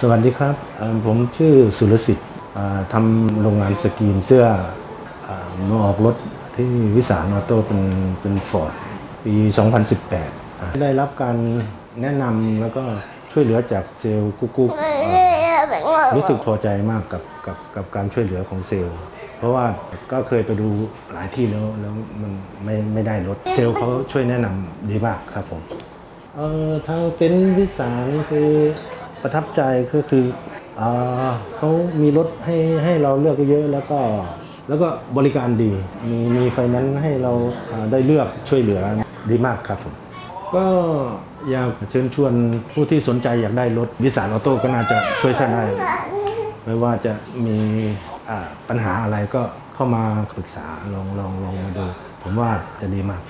สวัสดีครับ ผมชื่อสุรสิทธิ์ทำโรงงานสกรีนเสื้ออมาออกรถที่วิสานออโต้เป็นเป็นฟอร์ดปี 2018 ได้รับการแนะนำแล้วก็ช่วยเหลือจากเซลล์กุ๊กกุ๊กรู้สึกพอใจมากกับกับกับการช่วยเหลือของเซลล์ เพราะว่าก็เคยไปดูหลายที่แล้วแล้วมันไม่ไม่ได้รถเซลล์เขาช่วยแนะนำดีมากครับผมเออทางเต็นท์วิสารคือ ประทับใจก็คืออเขามีรถให้ให้เราเลือกเยอะแล้วก็แล้วก็บริการดีมีมีไฟนนซ์ให้เราาได้เลือกช่วยเหลือดีมากครับผมก็อยากเชิญชวนผู้ที่สนใจอยากได้รถวิสารออโต้ก็น่าจะช่วยท่านได้ไม่ว่าจะมีปัญหาอะไรก็เข้ามาปรึกษาลองลองลองมาดู ผมว่าจะดีมาก